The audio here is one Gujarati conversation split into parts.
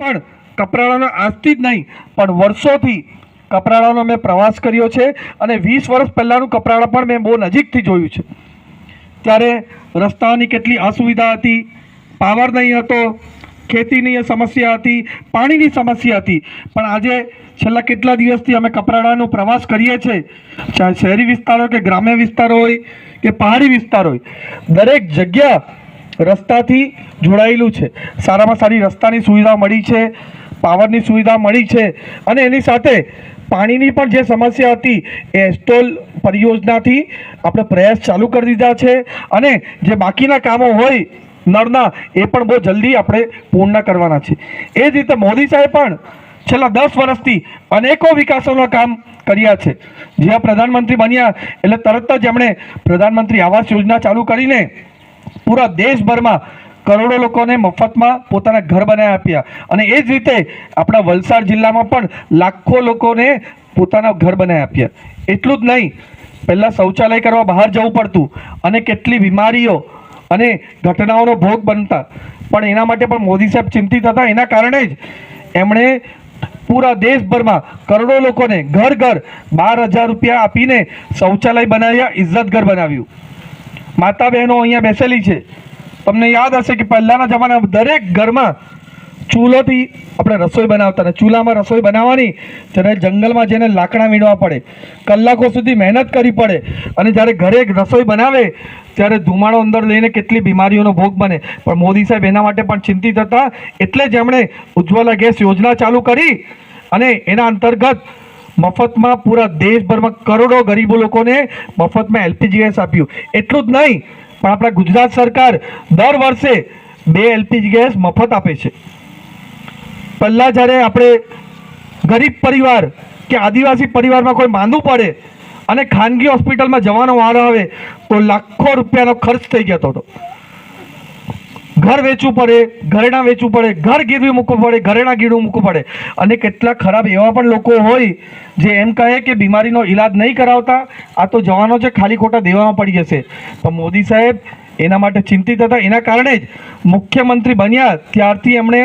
પણ કપરાળાનો આજથી જ નહીં, પણ વર્ષોથી કપરાળાનો મેં પ્રવાસ કર્યો છે અને વીસ વર્ષ પહેલાંનું કપરાળા પણ મેં બહુ નજીકથી જોયું છે. ત્યારે રસ્તાઓની કેટલી અસુવિધા હતી, પાવર નહીં હતો, ખેતીની સમસ્યા હતી, પાણીની સમસ્યા હતી. પણ આજે છેલ્લા કેટલા દિવસથી અમે કપરાડાનો પ્રવાસ કરીએ છીએ, ચાહે શહેરી વિસ્તાર કે ગ્રામ્ય વિસ્તાર હોય કે પહાડી વિસ્તાર હોય, દરેક જગ્યા રસ્તાથી જોડાયેલું છે. સારામાં સારી રસ્તાની સુવિધા મળી છે, પાવરની સુવિધા મળી છે અને એની સાથે પાણીની પણ જે સમસ્યા હતી એ એસ્ટોલ પરિયોજનાથી આપણે પ્રયાસ ચાલુ કરી દીધા છે અને જે બાકીના કામો હોય નળના એ પણ બહુ જલ્દી આપણે પૂર્ણ કરવાના છે. એ જ રીતે મોદી સાહેબ પણ છેલ્લા દસ વર્ષથી અનેકો વિકાસોના કામ કર્યા છે. જ્યાં પ્રધાનમંત્રી બન્યા એટલે તરત જ એમણે પ્રધાનમંત્રી આવાસ યોજના ચાલુ કરીને પૂરા દેશભરમાં કરોડો લોકોને મફતમાં પોતાના ઘર બનાવી આપ્યા. અને એ જ રીતે આપણા વલસાડ જિલ્લામાં પણ લાખો લોકોને પોતાના ઘર બનાવી આપ્યા. એટલું જ નહીં, પહેલાં શૌચાલય કરવા બહાર જવું પડતું અને કેટલી બીમારીઓ અને ઘટનાઓનો ભોગ બનતા. પણ એના માટે પણ મોદી સાહેબ ચિંતિત હતા. એના કારણે જ એમણે પૂરા દેશભરમાં કરોડો લોકોને ઘર ઘર બાર હજાર રૂપિયા આપીને શૌચાલય બનાવ્યા ઇજ્જત ઘર બનાવ્યું. માતા બહેનો અહીંયા બેસેલી છે. તમને યાદ હશે કે પહેલાંના જમાનામાં દરેક ઘરમાં ચૂલોથી આપણે રસોઈ બનાવતા ચૂલામાં રસોઈ બનાવવાની ત્યારે જંગલમાં જઈને લાકડા વીણવા પડે, કલાકો સુધી મહેનત કરવી પડે. અને જ્યારે ઘરે રસોઈ બનાવે, ત્યારે ધુમાડો અંદર લઈને કેટલી બીમારીઓનો ભોગ બને. પણ મોદી સાહેબ એના માટે પણ ચિંતિત હતા. એટલે જ એમણે ઉજ્જવલા ગેસ યોજના ચાલુ કરી અને એના અંતર્ગત મફતમાં પૂરા દેશભરમાં કરોડો ગરીબો લોકોને મફતમાં એલપીજી ગેસ આપ્યું. એટલું જ નહીં, પણ આપણા ગુજરાત સરકાર દર વર્ષે બે એલપીજી ગેસ મફત આપે છે. પહેલાં જ્યારે આપણે ગરીબ પરિવાર કે આદિવાસી પરિવારમાં કોઈ માંદું પડે અને ખાનગી હોસ્પિટલમાં જવાનો વારો આવે, તો લાખો રૂપિયાનો ખર્ચ થઈ જતો હતો. ઘર વેચવું પડે, ઘરેણાં વેચવું પડે, ઘર ગીરવી મૂકવું પડે, ઘરેણાં ગીરવું મૂકવું પડે. અને કેટલા ખરાબ એવા પણ લોકો હોય જે એમ કહે કે બીમારીનો ઈલાજ નહીં કરાવતા, આ તો જવાનો છે, ખાલી ખોટા દેવામાં પડી જશે. તો મોદી સાહેબ એના માટે ચિંતિત હતા. એના કારણે જ મુખ્યમંત્રી બન્યા. ત્યારથી એમણે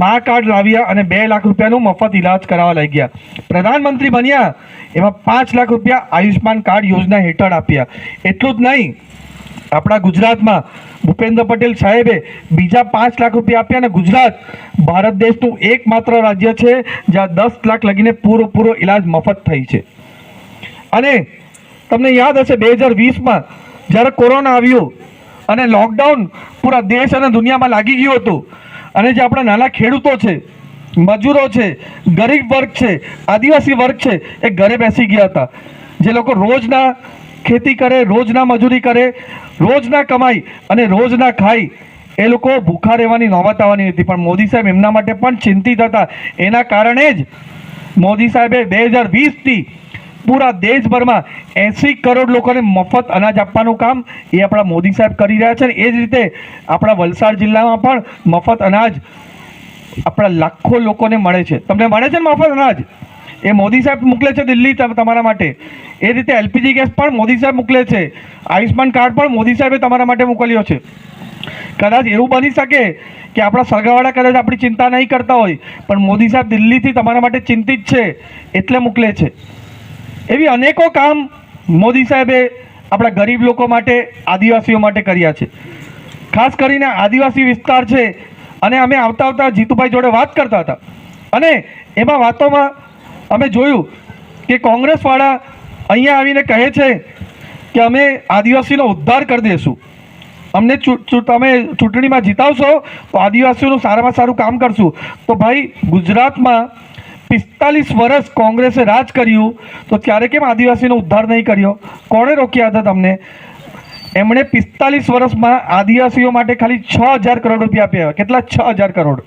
મા કાર્ડ લાવ્યા અને બે લાખ રૂપિયાનું મફત ઈલાજ કરાવવા લઈ ગયા. પ્રધાનમંત્રી બન્યા એમાં પાંચ લાખ રૂપિયા આયુષ્માન કાર્ડ યોજના હેઠળ આપ્યા. એટલું જ નહીં, આપણા ગુજરાતમાં ભૂપેન્દ્ર પટેલ સાહેબે બીજા પાંચ લાખ રૂપિયા આપ્યા અને ગુજરાત, ભારત દેશનું એકમાત્ર રાજ્ય છે, જ્યાં દસ લાખ લગીને પૂરો ઈલાજ મફત થઈ છે. અને તમને યાદ હશે બે હજાર વીસમાં જ્યારે કોરોના આવ્યો અને લોકડાઉન પૂરા દેશ અને દુનિયામાં લાગી ગયું હતું અને જે આપણા નાના ખેડૂતો છે, મજૂરો છે, ગરીબ વર્ગ છે, આદિવાસી વર્ગ છે, એ ઘરે બેસી ગયા હતા. જે લોકો રોજના ખેતી કરે, રોજના મજૂરી કરે, રોજના કમાઈ અને રોજના ખાઈ એ લોકો ભૂખા રહેવાની, નોબત આવવાની હતી. પણ મોદી સાહેબ એમના માટે પણ ચિંતિત હતા. એના કારણે જ મોદી સાહેબે બે હજાર વીસથી પૂરા દેશભરમાં એંસી કરોડ લોકોને મફત અનાજ આપવાનું કામ એ આપણા મોદી સાહેબ કરી રહ્યા છે. એ જ રીતે આપણા વલસાડ જિલ્લામાં પણ મફત અનાજ આપણા લાખો લોકોને મળે છે. તમને મળે છે ને મફત અનાજ? એ મોદી સાહેબ મોકલે છે દિલ્હી તમારા માટે. એ રીતે એલપીજી ગેસ પણ મોદી સાહેબ મોકલે છે. આયુષ્માન કાર્ડ પણ મોદી સાહેબે તમારા માટે મોકલ્યો છે. કદાચ એવું બની શકે કે આપણા સગાવાળા કદાચ આપણી ચિંતા નહીં કરતા હોય, પણ મોદી સાહેબ દિલ્હીથી તમારા માટે ચિંતિત છે, એટલે મોકલે છે. એવી અનેકો કામ મોદી સાહેબે આપણા ગરીબ લોકો માટે, આદિવાસીઓ માટે કર્યા છે. ખાસ કરીને આદિવાસી વિસ્તાર છે, અને અમે આવતા આવતા જીતુભાઈ જોડે વાત કરતા હતા. અને એમાં વાતોમાં અમે જોયું કે કોંગ્રેસવાળા અહીંયા આવીને કહે છે કે અમે આદિવાસીનો ઉદ્ધાર કરી દઈશું અમને તમે ચૂંટણીમાં જીતાવશો, તો આદિવાસીઓનું સારામાં સારું કામ કરશું. તો ભાઈ, ગુજરાતમાં પિસ્તાલીસ વર્ષ કોંગ્રેસે રાજ કર્યું, તો ત્યારે કેમ આદિવાસીનો ઉદ્ધાર નહીં કર્યો? કોણે રોક્યા હતા તમને? એમણે પિસ્તાલીસ વર્ષમાં આદિવાસીઓ માટે ખાલી છ હજાર કરોડ રૂપિયા આપ્યા. કેટલા? છ હજાર કરોડ.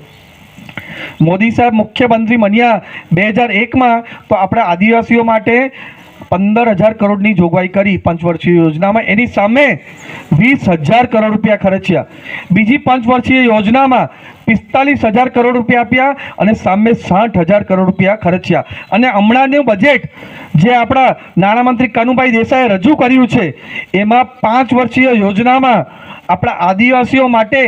મોદી સાહેબ મુખ્યમંત્રી બન્યા બે હજાર એકમાં, તો આપણા આદિવાસીઓ માટે પંદર હજાર કરોડની જોગવાઈ કરી પંચવર્ષીય યોજનામાં. એની સામે વીસ હજાર કરોડ રૂપિયા ખર્ચ્યા. બીજી પંચવર્ષીય યોજનામાં પિસ્તાલીસ હજાર કરોડ રૂપિયા આપ્યા અને સામે સાઠ હજાર કરોડ રૂપિયા ખર્ચ્યા. અને હમણાંનું બજેટ જે આપણા નાણામંત્રી કાનુભાઈ દેસાઈએ રજૂ કર્યું છે, એમાં પાંચ વર્ષીય યોજનામાં આપણા આદિવાસીઓ માટે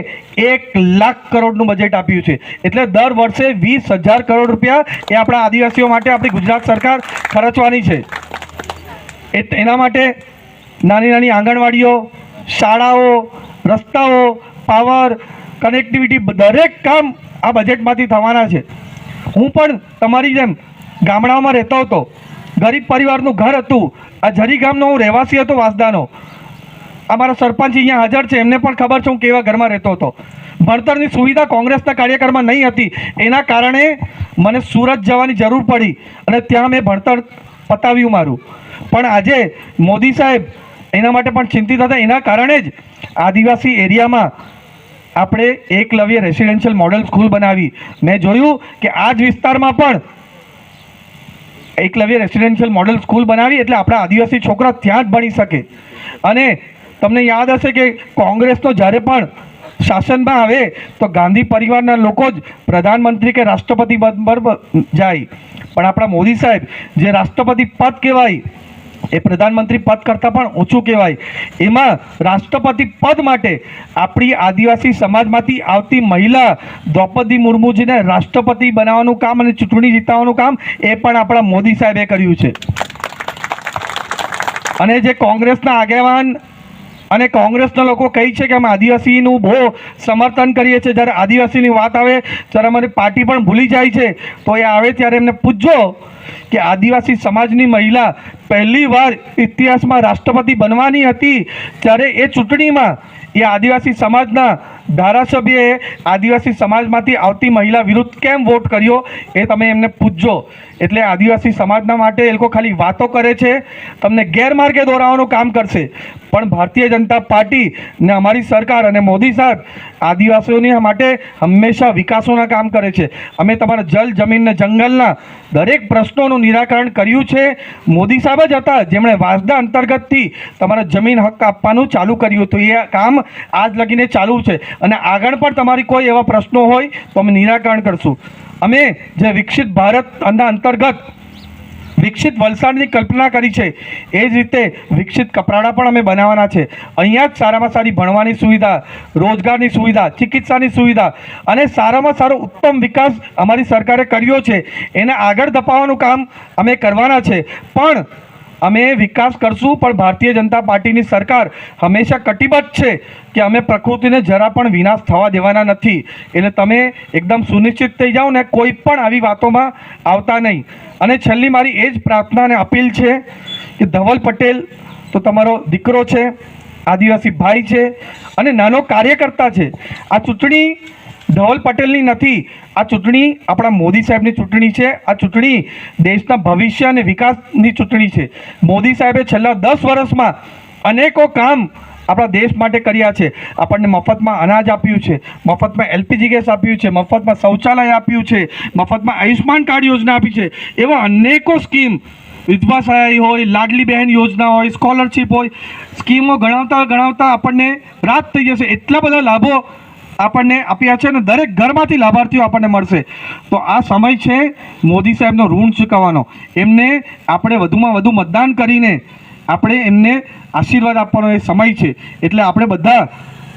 એક લાખ કરોડનું બજેટ આપ્યું છે. એટલે દર વર્ષે વીસ હજાર કરોડ રૂપિયા એ આપણા આદિવાસીઓ માટે આપણી ગુજરાત સરકાર ખર્ચવાની છે. એના માટે નાની નાની આંગણવાડીઓ, શાળાઓ, રસ્તાઓ, પાવર કનેક્ટિવિટી દરેક કામ આ બજેટમાંથી થવાના છે. હું પણ તમારી જેમ ગામડાઓમાં રહેતો હતો. ગરીબ પરિવારનું ઘર હતું. આ જરી ગામનો હું રહેવાસી હતો, વાસદાનો. અમારા સરપંચ અહીંયા હાજર છે. એમને પણ ખબર છે હું કેવા ઘરમાં રહેતો હતો. ભણતરની સુવિધા કોંગ્રેસના કાર્યક્રમમાં નહીં હતી. એના કારણે મને સુરત જવાની જરૂર પડી અને ત્યાં મેં ભણતર પતાવ્યું મારું. પણ આજે મોદી સાહેબ એના માટે પણ ચિંતિત હતા. એના કારણે જ આદિવાસી એરિયામાં આપણે એકલવ્ય રેસિડેન્શિયલ મોડલ સ્કૂલ બનાવી. મેં જોયું કે આ જ વિસ્તારમાં પણ એકલવ્ય રેસિડેન્શિયલ મોડલ સ્કૂલ બનાવી એટલે આપણા આદિવાસી છોકરા ત્યાં જ ભણી શકે. અને તમને યાદ હશે કે કોંગ્રેસનો જ્યારે પણ શાસનમાં આવે, તો ગાંધી પરિવારના લોકો જ પ્રધાનમંત્રી કે રાષ્ટ્રપતિ પદ પર જાય. પણ આપણા મોદી સાહેબ, જે રાષ્ટ્રપતિ પદ કહેવાય એ પ્રધાનમંત્રી પદ કરતાં પણ ઓછું કહેવાય. એમાં રાષ્ટ્રપતિ પદ માટે આપણી આદિવાસી સમાજમાંથી આવતી મહિલા દ્રૌપદી મુર્મુજીને રાષ્ટ્રપતિ બનાવવાનું કામ અને ચૂંટણી જીતવાનું કામ એ પણ આપણા મોદી સાહેબે કર્યું છે. અને જે કોંગ્રેસના આગેવાન અને કોંગ્રેસના લોકો કહે છે કે અમે આદિવાસીનું બહુ સમર્થન કરીએ છીએ. જ્યારે આદિવાસીની વાત આવે, ત્યારે અમારી પાર્ટી પણ ભૂલી જાય છે. તો એ આવે ત્યારે એમને પૂછજો કે આદિવાસી સમાજની મહિલા પહેલી વાર ઇતિહાસમાં રાષ્ટ્રપતિ બનવાની હતી. ત્યારે એ ચૂંટણીમાં એ આદિવાસી સમાજના ધારાસભ્યએ આદિવાસી સમાજમાંથી આવતી મહિલા વિરુદ્ધ કેમ વોટ કર્યો એ તમે એમને પૂછજો. એટલે આદિવાસી સમાજના માટે એ લોકો ખાલી વાતો કરે છે. તમને ગેરમાર્ગે દોરાવાનું કામ કરશે. પણ ભારતીય જનતા પાર્ટી ને અમારી સરકાર અને મોદી સાહેબ આદિવાસીઓની માટે હંમેશા વિકાસોના કામ કરે છે. અમે તમારા જલ, જમીન ને જંગલના દરેક પ્રશ્નોનું નિરાકરણ કર્યું છે. મોદી સાહેબ જ હતા જેમણે વાસદા અંતર્ગતથી તમારા જમીન હક આપવાનું ચાલુ કર્યું હતું. એ કામ આજ લગીને ચાલુ છે અને આગળ પણ તમારી કોઈ એવા પ્રશ્નો હોય તો અમે નિરાકરણ કરશું. અમે જે વિકસિત ભારત અંતર્ગત વિકસિત વલસાડની કલ્પના કરી છે. એ જ રીતે વિકસિત કપરાડા પણ અમે બનાવવાના છે. અહીંયા જ સારામાં સારી ભણવાની સુવિધા, રોજગારની સુવિધા, ચિકિત્સાની સુવિધા અને સારામાં સારો ઉત્તમ વિકાસ અમારી સરકારે કર્યો છે. એને આગળ ધપાવવાનું કામ અમે કરવાના છે. પણ અમે વિકાસ કરશું, પણ ભારતીય જનતા પાર્ટીની સરકાર હંમેશા કટિબદ્ધ છે કે અમે પ્રકૃતિને જરા પણ વિનાશ થવા દેવાના નથી. એટલે તમે એકદમ સુનિશ્ચિત થઈ જાઓ ને કોઈ પણ આવી વાતોમાં આવતા નહીં. અને છેલ્લી મારી એ જ પ્રાર્થના અને અપીલ છે કે ધવલ પટેલ તો તમારો દીકરો છે, આદિવાસી ભાઈ છે અને નાનો કાર્યકર્તા છે. આ ચૂંટણી ધવલ પટેલની નથી. આ ચૂંટણી આપણા મોદી સાહેબની ચૂંટણી છે. આ ચૂંટણી દેશના ભવિષ્ય અને વિકાસની ચૂંટણી છે. મોદી સાહેબે છેલ્લા દસ વર્ષમાં અનેકો કામ આપણા દેશ માટે કર્યા છે. આપણને મફતમાં અનાજ આપ્યું છે. મફતમાં એલપીજી ગેસ આપ્યું છે. મફતમાં શૌચાલય આપ્યું છે. મફતમાં આયુષ્માન કાર્ડ યોજના આપી છે. એવા અનેકો સ્કીમ વિધવા સહાય હોય, લાડલી બહેન યોજના હોય, સ્કોલરશીપ હોય, સ્કીમો ગણાવતા ગણાવતા આપણને રાત થઈ જશે. એટલા બધા લાભો આપણને આપ્યા છે અને દરેક ઘરમાંથી લાભાર્થીઓ આપણને મળશે. તો આ સમય છે મોદી સાહેબનો ઋણ ચૂકવવાનો. એમને આપણે વધુમાં વધુ મતદાન કરીને આપણે એમને આશીર્વાદ આપવાનો એ સમય છે. એટલે આપણે બધા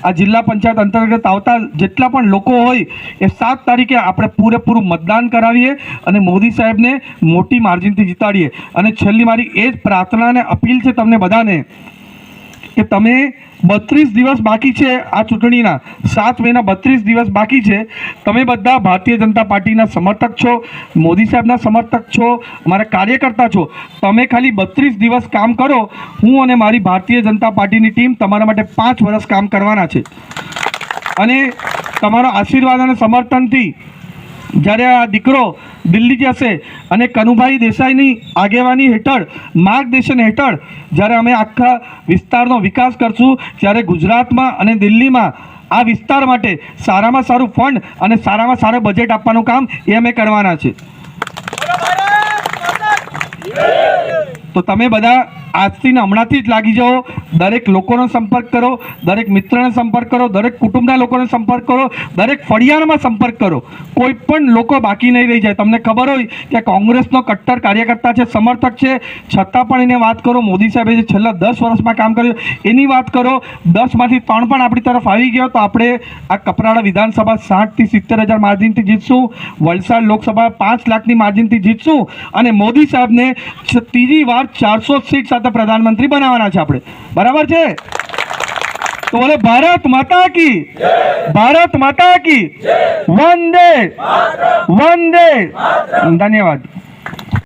આ જિલ્લા પંચાયત અંતર્ગત આવતા જેટલા પણ લોકો હોય એ સાત તારીખે આપણે પૂરેપૂરું મતદાન કરાવીએ અને મોદી સાહેબને મોટી માર્જિનથી જીતાડીએ. અને છેલ્લી મારી એ જ પ્રાર્થના અને અપીલ છે તમને બધાને. કે તમે બત્રીસ દિવસ બાકી છે આ ચૂંટણીના. સાત મહિના બત્રીસ દિવસ બાકી છે. તમે બધા ભારતીય જનતા પાર્ટીના સમર્થક છો, મોદી સાહેબના સમર્થક છો મારા કાર્યકર્તા છો. તમે ખાલી બત્રીસ દિવસ કામ કરો. હું અને મારી ભારતીય જનતા પાર્ટીની ટીમ તમારા માટે પાંચ વર્ષ કામ કરવાના છે. અને તમારા આશીર્વાદ અને સમર્થનથી જ્યારે આ દીકરો દિલ્હી જશે અને કનુભાઈ દેસાઈની આગેવાની હેઠળ માર્ગદર્શન હેઠળ જ્યારે અમે આખા વિસ્તારનો વિકાસ કરશું ત્યારે ગુજરાતમાં અને દિલ્હીમાં આ વિસ્તાર માટે સારામાં સારું ફંડ અને સારામાં સારું બજેટ આપવાનું કામ એ અમે કરવાના છે. તો તમે બધા આજથી ને હમણાંથી જ લાગી જાઓ. દરેક લોકોનો સંપર્ક કરો, દરેક મિત્રનો સંપર્ક કરો, દરેક કુટુંબના લોકોનો સંપર્ક કરો, દરેક ફળિયામાં સંપર્ક કરો. કોઈ પણ લોકો બાકી નહીં રહી જાય. તમને ખબર હોય કે કોંગ્રેસનો કટ્ટર કાર્યકર્તા છે, સમર્થક છે. છતાં પણ એને વાત કરો. મોદી સાહેબે જે છેલ્લા દસ વર્ષમાં કામ કર્યું, એની વાત કરો. દસમાંથી ત્રણ પણ આપણી તરફ આવી ગયો. તો આપણે આ કપરાડા વિધાનસભા સાઠથી સિત્તેર હજાર માર્જિનથી જીતશું. વલસાડ લોકસભા પાંચ લાખની માર્જિનથી જીતશું. અને મોદી સાહેબને ત્રીજી વાર ચારસો સીટ સાથે પ્રધાનમંત્રી બનાવવાના છે આપણે. બરાબર છે? તો બોલે, ભારત માતા કી ભારત માતા કી વંદે વંદે, ધન્યવાદ.